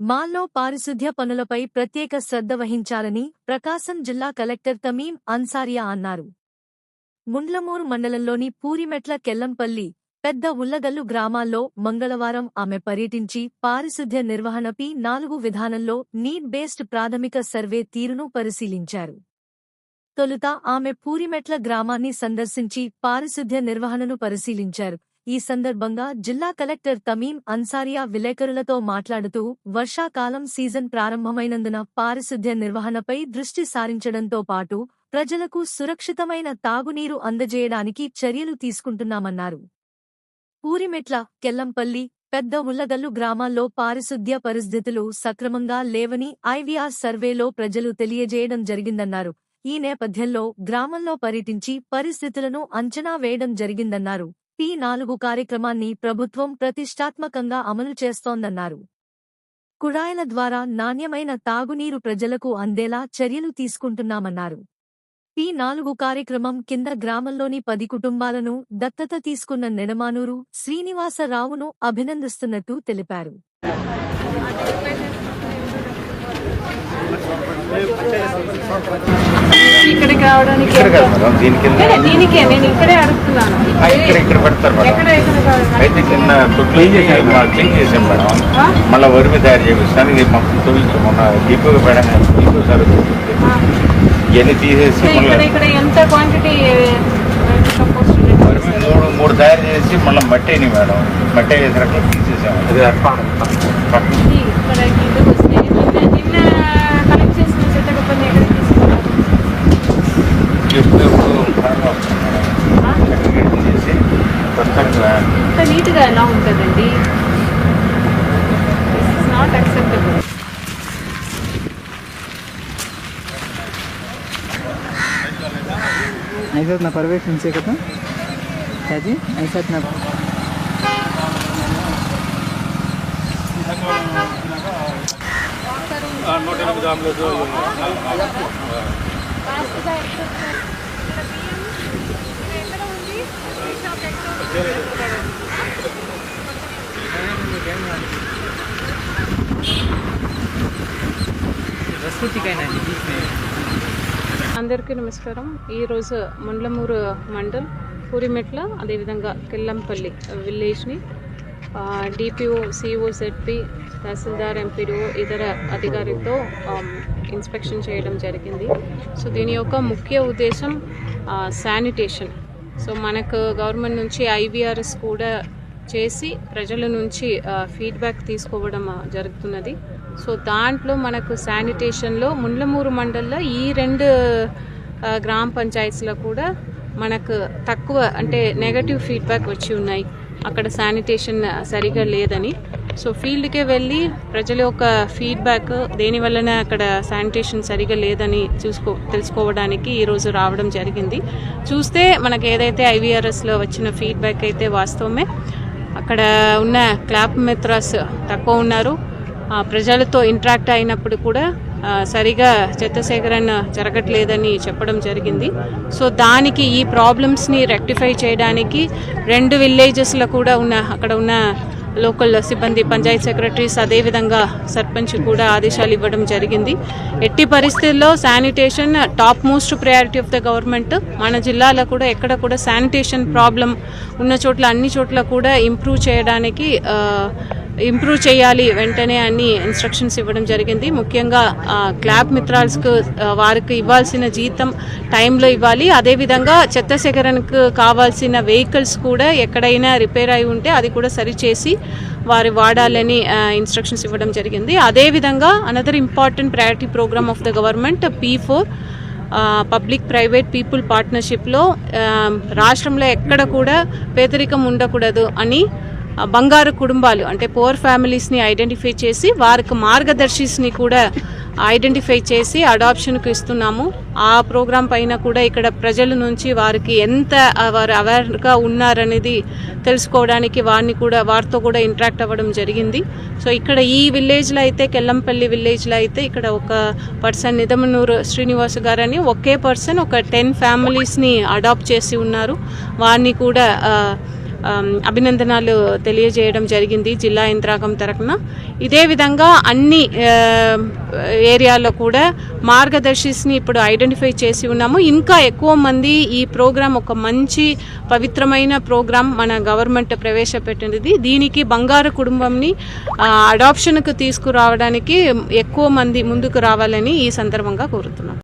మాల్లో పారిశుధ్య పనులపై ప్రత్యేక శ్రద్ధ వహించాలని ప్రకాశం జిల్లా కలెక్టర్ తమీం అన్సారియా అన్నారు. ముండ్లమూరు మండలంలోని పూరిమెట్ల కెల్లంపల్లి పెద్ద ఉల్లగల్లు గ్రామాల్లో మంగళవారం ఆమె పర్యటించి పారిశుధ్య నిర్వహణపై నాలుగు విధానంలో నీట్ బేస్డ్ ప్రాథమిక సర్వే తీరును పరిశీలించారు. తొలుత ఆమె పూరిమెట్ల గ్రామాన్ని సందర్శించి పారిశుధ్య నిర్వహణను పరిశీలించారు. ఈ సందర్భంగా జిల్లా కలెక్టర్ తమీం అన్సారియా విలేకరులతో మాట్లాడుతూ వర్షాకాలం సీజన్ ప్రారంభమైనందున పారిశుద్ధ్య నిర్వహణపై దృష్టి సారించడంతో పాటు ప్రజలకు సురక్షితమైన తాగునీరు అందజేయడానికి చర్యలు తీసుకుంటున్నామన్నారు. పూరిమెట్ల కెల్లంపల్లి పెద్ద ఉల్లగల్లు గ్రామాల్లో పారిశుద్ధ్య పరిస్థితులు సక్రమంగా లేవని ఐవీఆర్ సర్వేలో ప్రజలు తెలియజేయడం జరిగిందన్నారు. ఈ నేపథ్యంలో గ్రామంలో పర్యటించి పరిస్థితులను అంచనా వేయడం జరిగిందన్నారు. పి నాలుగు కార్యక్రమాన్ని ప్రభుత్వం ప్రతిష్టాత్మకంగా అమలు చేస్తోందన్నారు. కుళాయిల ద్వారా నాణ్యమైన తాగునీరు ప్రజలకు అందేలా చర్యలు తీసుకుంటున్నామన్నారు. పి నాలుగు కార్యక్రమం కింద గ్రామంలోని పది కుటుంబాలను దత్తత తీసుకున్న నెడమానూరు శ్రీనివాసరావును అభినందిస్తున్నట్టు తెలిపారు. ఇక్కడికి రావడానికి దీనికే నేను ఇక్కడే అడుగుతున్నాను. ఆ, ఇక్కడ ఇక్కడ పెడతారు మేడం? అయితే కింద తొట్లు క్లీన్ చేసాం మేడం? మళ్ళీ వరిమి తయారు చేపిస్తాను ఇది మొత్తం తొలిచి మొన్న దీపక మేడం దీపక సార్ ఇవన్నీ తీసేసి ఇక్కడ ఎంత క్వాంటిటీ మూడు మూడు తయారు చేసి మళ్ళీ మట్టి అయినాయి మేడం. మట్టి వేసినట్లు తీసేసాము ఇక్కడ కిందకు ఎప్పుడు బాగా వస్తుంది మేడం. ఆ? చక్కగా చేసి కొత్తగా ఇంత నీట్గా ఎలా ఉంటుందండి నాట్ అక్సెప్టబుల్ ऐसा ना पर्यवेक्षण से कहता क्या जी ऐसा ना रस्तुति का है అందరికీ నమస్కారం. ఈరోజు మండలమూరు మండల్ పూరిమెట్ల అదేవిధంగా Killampalli విలేజ్ని DPO CEO ZP tahsildar MPDO ఇతర అధికారులతో ఇన్స్పెక్షన్ చేయడం జరిగింది. సో దీని యొక్క ముఖ్య ఉద్దేశం శానిటేషన్ సో మనకు గవర్నమెంట్ నుంచి ఐవీఆర్ఎస్ కూడా చేసి ప్రజల నుంచి ఫీడ్బ్యాక్ తీసుకోవడం జరుగుతున్నది. సో దాంట్లో మనకు శానిటేషన్లో ముండ్లమూరు మండల్లో ఈ రెండు గ్రామ పంచాయతీలో కూడా మనకు తక్కువ అంటే నెగటివ్ ఫీడ్బ్యాక్ వచ్చి ఉన్నాయి. అక్కడ శానిటేషన్ సరిగా లేదని. సో ఫీల్డ్కే వెళ్ళి ప్రజల యొక్క ఫీడ్బ్యాక్ దేని వలన అక్కడ శానిటేషన్ సరిగా లేదని చూసుకో తెలుసుకోవడానికి ఈరోజు రావడం జరిగింది. చూస్తే మనకు ఏదైతే ఐవీఆర్ఎస్లో వచ్చిన ఫీడ్బ్యాక్ అయితే వాస్తవమే. అక్కడ ఉన్న క్లాప్ మిత్రాస్ తక్కువ ఉన్నారు. ప్రజలతో ఇంటరాక్ట్ అయినప్పుడు కూడా సరిగా చెత్త సేకరణ జరగట్లేదని చెప్పడం జరిగింది. సో దానికి ఈ ప్రాబ్లమ్స్ని రెక్టిఫై చేయడానికి రెండు విలేజెస్లో కూడా ఉన్న అక్కడ ఉన్న లోకల్ సిబ్బంది పంచాయత్ సెక్రటరీస్ అదేవిధంగా సర్పంచ్ కూడా ఆదేశాలు ఇవ్వడం జరిగింది. ఎట్టి పరిస్థితుల్లో sanitation top most priority of the government. మన జిల్లాలో కూడా ఎక్కడ కూడా శానిటేషన్ ప్రాబ్లం ఉన్న చోట్ల అన్ని చోట్ల కూడా ఇంప్రూవ్ చేయడానికి ఇంప్రూవ్ చేయాలి వెంటనే అన్ని ఇన్స్ట్రక్షన్స్ ఇవ్వడం జరిగింది. ముఖ్యంగా క్లాబ్ మిత్రాల్స్కు వారికి ఇవ్వాల్సిన జీతం టైంలో ఇవ్వాలి. అదేవిధంగా చెత్త సేకరణకు కావాల్సిన వెహికల్స్ కూడా ఎక్కడైనా రిపేర్ అయి ఉంటే అది కూడా సరిచేసి వారి వాడాలని ఇన్స్ట్రక్షన్స్ ఇవ్వడం జరిగింది. అదేవిధంగా another important priority program of the government P four public private people పార్ట్నర్షిప్లో రాష్ట్రంలో ఎక్కడ కూడా పేదరికం ఉండకూడదు అని బంగారు కుటుంబాలు అంటే పోర్ ఫ్యామిలీస్ని ఐడెంటిఫై చేసి వారికి మార్గదర్శిస్ని కూడా ఐడెంటిఫై చేసి అడాప్షన్కు ఇస్తున్నాము. ఆ ప్రోగ్రాం పైన కూడా ఇక్కడ ప్రజల నుంచి వారికి ఎంత వారు అవేర్గా ఉన్నారనేది తెలుసుకోవడానికి వారిని కూడా వారితో కూడా ఇంటరాక్ట్ అవ్వడం జరిగింది. సో ఇక్కడ ఈ విలేజ్లో అయితే కెల్లంపల్లి విలేజ్లో అయితే ఇక్కడ ఒక పర్సన్ నిదమనూరు శ్రీనివాస్ గారని ఒకే పర్సన్ ఒక టెన్ ఫ్యామిలీస్ని అడాప్ట్ చేసి ఉన్నారు. వారిని కూడా అభినందనాలు తెలియజేయడం జరిగింది జిల్లా యంత్రాంగం తరఫున. ఇదే విధంగా అన్ని ఏరియాలో కూడా మార్గదర్శిస్ని ఇప్పుడు ఐడెంటిఫై చేసి ఉన్నాము. ఇంకా ఎక్కువ మంది ఈ ప్రోగ్రాం ఒక మంచి పవిత్రమైన ప్రోగ్రాం మన గవర్నమెంట్ ప్రవేశపెట్టినది దీనికి బంగారు కుటుంబంని అడాప్షన్కు తీసుకురావడానికి ఎక్కువ మంది ముందుకు రావాలని ఈ సందర్భంగా కోరుతున్నాం.